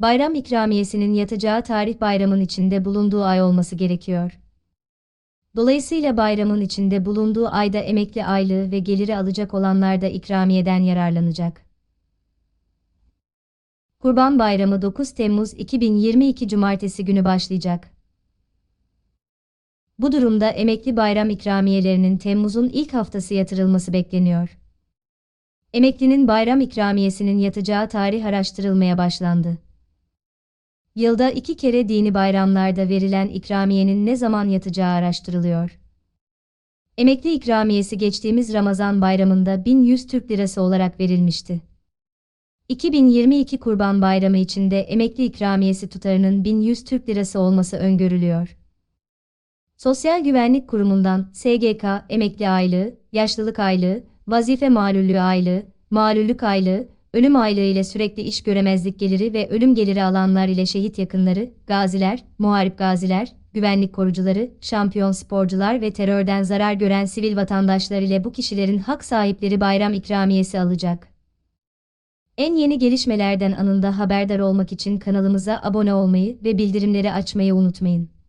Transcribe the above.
bayram ikramiyesinin yatacağı tarih bayramın içinde bulunduğu ay olması gerekiyor. Dolayısıyla bayramın içinde bulunduğu ayda emekli aylığı ve geliri alacak olanlar da ikramiyeden yararlanacak. Kurban Bayramı 9 Temmuz 2022 Cumartesi günü başlayacak. Bu durumda emekli bayram ikramiyelerinin Temmuz'un ilk haftası yatırılması bekleniyor. Emeklinin bayram ikramiyesinin yatacağı tarih araştırılmaya başlandı. Yılda iki kere dini bayramlarda verilen ikramiyenin ne zaman yatacağı araştırılıyor. Emekli ikramiyesi geçtiğimiz Ramazan bayramında 1100 Türk Lirası olarak verilmişti. 2022 Kurban Bayramı içinde emekli ikramiyesi tutarının 1100 Türk Lirası olması öngörülüyor. Sosyal Güvenlik Kurumu'ndan SGK emekli aylığı, yaşlılık aylığı, vazife malüllüğü aylığı, malüllük aylığı, ölüm aylığı ile sürekli iş göremezlik geliri ve ölüm geliri alanlar ile şehit yakınları, gaziler, muharip gaziler, güvenlik korucuları, şampiyon sporcular ve terörden zarar gören sivil vatandaşlar ile bu kişilerin hak sahipleri bayram ikramiyesi alacak. En yeni gelişmelerden anında haberdar olmak için kanalımıza abone olmayı ve bildirimleri açmayı unutmayın.